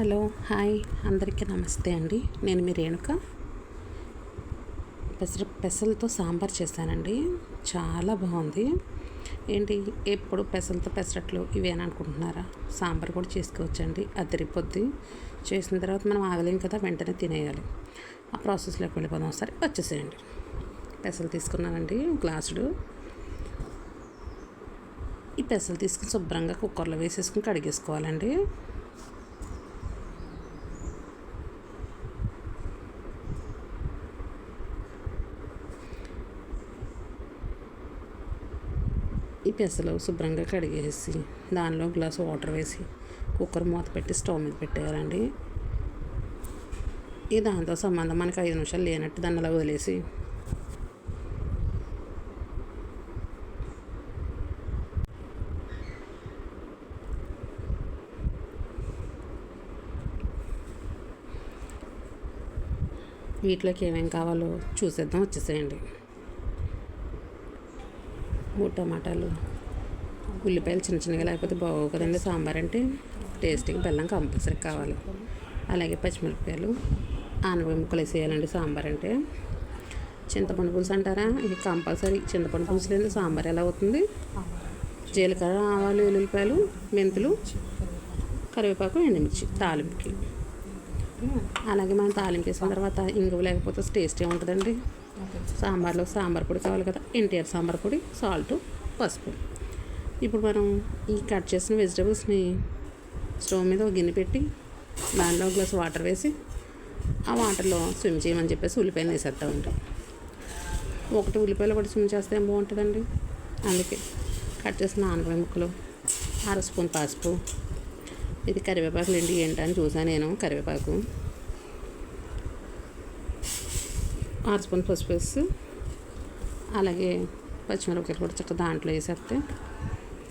Hello hi. అందరికీ నమస్తే అండి. నేను మీ రేణుక. పెసర పెసలతో సాంబార్ చేశానండి. చాలా బాగుంది. ఏంటి ఎప్పుడు పెసలతో పెసరట్లు ఇవేనా అనుకుంటున్నారా? సాంబార్ కూడా చేసుకోవచ్చండి. అదిరిపోద్ది. చేసిన తర్వాత మనం ఆగలేం కదా వెంటనే తినేయాలి. ఆ ప్రాసెస్లోకి వెళ్ళిపోదాం. ఒకసారి వచ్చేసేయండి. పెసలు తీసుకున్నానండి గ్లాసుడు. ఈ పెసలు తీసుకుని శుభ్రంగా కుక్కర్లో వేసేసుకుని కడిగేసుకోవాలండి. ఈ పెసలు శుభ్రంగా కడిగేసి దానిలో గ్లాస్ వాటర్ వేసి కుక్కర్ మూత పెట్టి స్టవ్ మీద పెట్టేయాలండి. ఈ దాంతో సంబంధం మనకి ఐదు నిమిషాలు లేనట్టు దాన్ని అలా వదిలేసి. వీటిలోకి ఏమేమి కావాలో చూసేద్దాం వచ్చేసేయండి. టమాటాలు ఉల్లిపాయలు చిన్న చిన్నగా లేకపోతే బాగోవు కదండి. సాంబార్ అంటే టేస్టీగా బెల్లం కంపల్సరీ కావాలి. అలాగే పచ్చిమిరపకాయలు ఆనపకాయ ముక్కలు వేసేయాలండి సాంబార్ అంటే. చింతపండు పులుసు అంటారా? ఇది కంపల్సరీ. చింతపండు పులుసు లేని సాంబార్ ఎలా అవుతుంది? జీలకర్ర ఆవాలు వెల్లుల్లిపాయలు మెంతులు కరివేపాకు ఎండుమిర్చి తాలింపుకి. అలాగే మనం తాలింపు వేసిన తర్వాత ఇంగువ లేకపోతే టేస్టీ ఉంటుందండి సాంబార్లో సాంబార్ పొడి కావాలి కదా. ఎన్టీఆర్ సాంబార్ పొడి సాల్ట్ పసుపు. ఇప్పుడు మనం ఈ కట్ చేసిన వెజిటబుల్స్ని స్టవ్ మీద ఒక గిన్నె పెట్టి దానిలో గ్లాస్ వాటర్ వేసి ఆ వాటర్లో స్విమ్ చేయమని చెప్పేసి ఉల్లిపాయలు వేసేద్దామండి ఒకటి ఉల్లిపాయలు కూడా స్విమ్ చేస్తే ఏం బాగుంటుందండి? అందుకే కట్ చేసిన ఆనపకాయ ముక్కలు అర స్పూన్ పసుపు. ఇది కరివేపాకులు ఏంటి ఏంటని చూసాను నేను కరివేపాకు. ఆరు స్పూన్ పసుపు వేసి అలాగే పచ్చిమిరపకాయలు కూడా చక్కగా దాంట్లో వేసేస్తే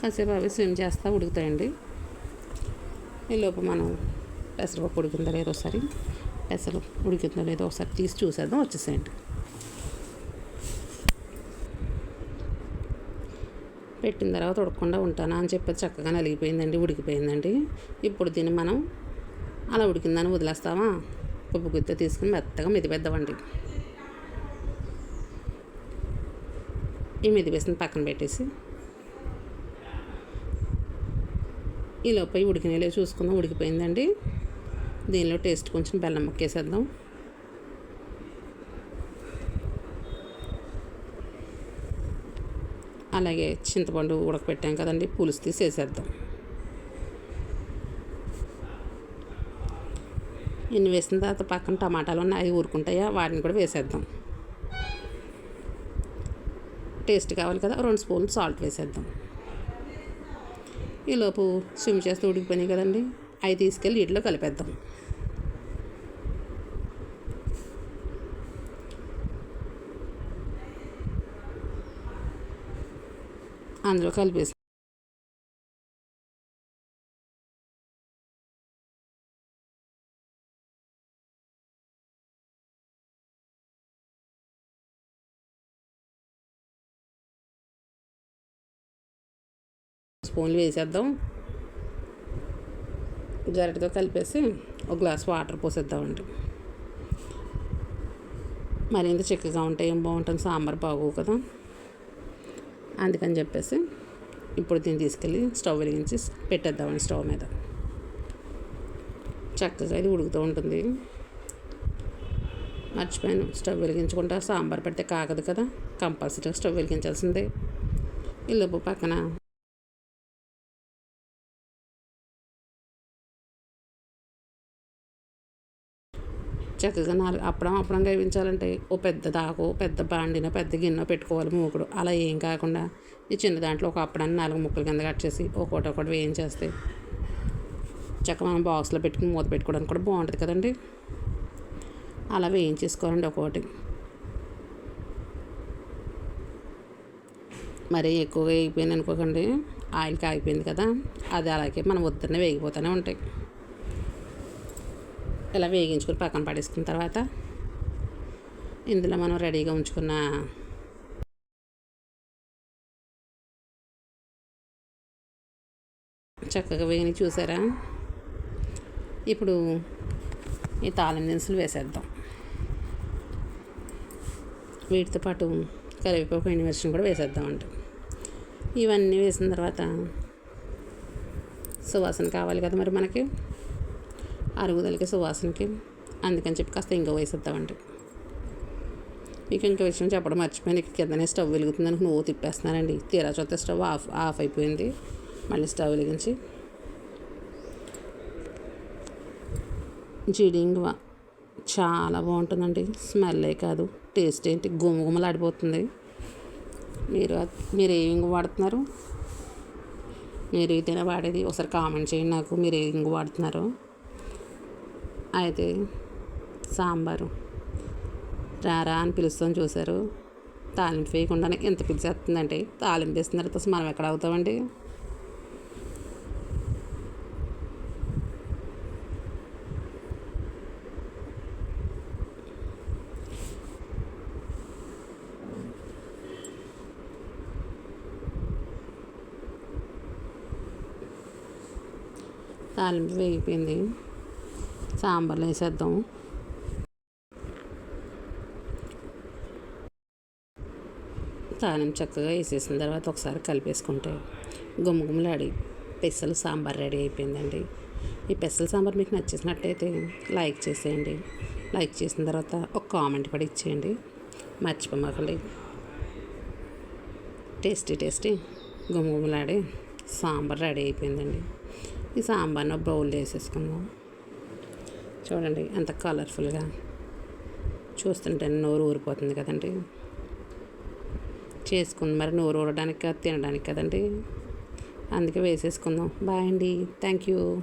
కాసేపు అవి స్విమ్ చేస్తా ఉడుకుతాయండి. ఈలోపు మనం పెసరపప్పు ఉడికిందో లేదో ఒకసారి? పెసరు ఉడికిందో లేదో ఒకసారి తీసి చూసేద్దాం వచ్చేసేయండి. పెట్టిన తర్వాత ఉడకకుండా ఉంటానా అని చెప్పి చక్కగా నలిగిపోయిందండి ఉడికిపోయిందండి. ఇప్పుడు దీన్ని మనం అలా ఉడికిందని వదిలేస్తామా? ఉప్పు గుత్త తీసుకుని మెత్తగా మెదిపెద్దామండి. ఈ మెదిపేసిన పక్కన పెట్టేసి ఈ లోపల ఉడికినలే చూసుకుందాం. ఉడికిపోయిందండి. దీనిలో టేస్ట్ కొంచెం బెల్లం ముక్కేసేద్దాం అలాగే చింతపండు ఉడకపెట్టాం కదండి. పులుసు తీసి వేసేద్దాం. ఇన్ని వేసిన తర్వాత పక్కన టమాటాలు ఉన్నాయి అవి ఊరుకుంటాయా? వాటిని కూడా వేసేద్దాం. టేస్ట్ కావాలి కదా. రెండు స్పూన్లు సాల్ట్ వేసేద్దాం. ఈలోపు స్విమ్ చేస్తే ఉడికిపోయినాయి కదండి. అవి తీసుకెళ్ళి వీటిలో కలిపేద్దాం. అందులో కలిపేసి స్పూన్లు వేసేద్దాం. గరిటతో కలిపేసి ఒక గ్లాస్ వాటర్ పోసేద్దామండి. మరింత చిక్కగా ఉంటే ఏం బాగుంటుంది? సాంబార్ బాగోవు కదా. అందుకని చెప్పేసి ఇప్పుడు దీన్ని తీసుకెళ్ళి స్టవ్ వెలిగించి పెట్టేద్దామండి స్టవ్ మీద. చక్కగా ఇది ఉడుకుతూ ఉంటుంది. మర్చిపోయాను. స్టవ్ వెలిగించుకుంటా సాంబార్ పెడితే కాగదు కదా. కంపల్సరీగా స్టవ్ వెలిగించాల్సిందే. ఇల్లు పక్కన చక్కగా నాలుగు అప్పడం అప్పడం వేయించాలంటే ఓ పెద్ద దాకో పెద్ద బాండినో పెద్ద గిన్నె పెట్టుకోవాలి మూకుడు. అలా ఏం కాకుండా ఈ చిన్న దాంట్లో ఒక అప్పడాన్ని నాలుగు ముక్కలు కింద కట్ చేసి ఒకటి ఒకటి వేయించేస్తే చక్కగా మనం బాక్స్లో పెట్టుకుని మూత పెట్టుకోవడానికి కూడా బాగుంటుంది కదండి. అలా వేయించేసుకోవాలండి ఒక్కోటి. మరీ ఎక్కువగా వేగిపోయింది అనుకోకండి. ఆయిల్ కాగిపోయింది కదా అది అలాగే మనం వద్దనే వేగిపోతూనే ఉంటాయి. ఇలా వేగించుకొని పక్కన పడేసుకున్న తర్వాత ఇందులో మనం రెడీగా ఉంచుకున్న చక్కగా వేగిని చూసారా? ఇప్పుడు ఈ తాళం దినుసులు వేసేద్దాం. వీటితో పాటు కరివేపాకు ఎండుమిర్చిని కూడా వేసేద్దాం అంట ఇవన్నీ వేసిన తర్వాత సువాసన కావాలి కదా మరి మనకి? అరుగుదలకి సువాసనకి అందుకని చెప్పి కాస్త ఇంకో వేసేద్దామండి. మీకు ఇంకో విషయం చెప్పడం మర్చిపోయాను. ఇక కిందనే స్టవ్ వెలుగుతుందని నువ్వు తిప్పేస్తున్నానండి. తీరా చూస్తే స్టవ్ ఆఫ్ ఆఫ్ అయిపోయింది. మళ్ళీ స్టవ్ వెలిగించి జీడింగ్వా చాలా బాగుంటుందండి. స్మెల్లే కాదు. టేస్ట్ ఏంటి? గుమగుమలాడిపోతుంది. మీరు మీరు ఏ ఇంగు వాడుతున్నారు? మీరు ఏదైనా వాడేది? ఒకసారి కామెంట్ చేయండి నాకు. మీరు ఏ ఇంగు వాడుతున్నారు? అయితే సాంబారు. రారా అని పిలుస్తాం చూశారు. తాలింపు వేయకుండానే ఎంత పిలిచేస్తుందంటే తాలింపు వేసిన తర్వాత అసలు మనం ఎక్కడ అవుతామండి? తాలింపు వేగిపోయింది. సాంబార్లో వేసేద్దాం తానం చక్కగా వేసేసిన తర్వాత ఒకసారి కలిపేసుకుంటే గుమ్మగుమ్మలాడి పెసలు సాంబార్ రెడీ అయిపోయిందండి. ఈ పెసల సాంబార్ మీకు నచ్చేసినట్టయితే లైక్ చేసేయండి. లైక్ చేసిన తర్వాత ఒక కామెంట్ కూడా ఇచ్చేయండి. మర్చిపోమాకండి. టేస్టీ టేస్టీ గుమ్మగుమ్మలాడి సాంబార్ రెడీ అయిపోయిందండి. ఈ సాంబార్ని ఒక బౌల్ వేసేసుకుందాం. చూడండి ఎంత కలర్ఫుల్గా చూస్తుంటే నోరు ఊరిపోతుంది కదండి. చేసుకుంది మరి నోరు ఊరడానికి తినడానికి కదండి. అందుకే వేసేసుకుందాం. బాయ్ అండి. Thank you.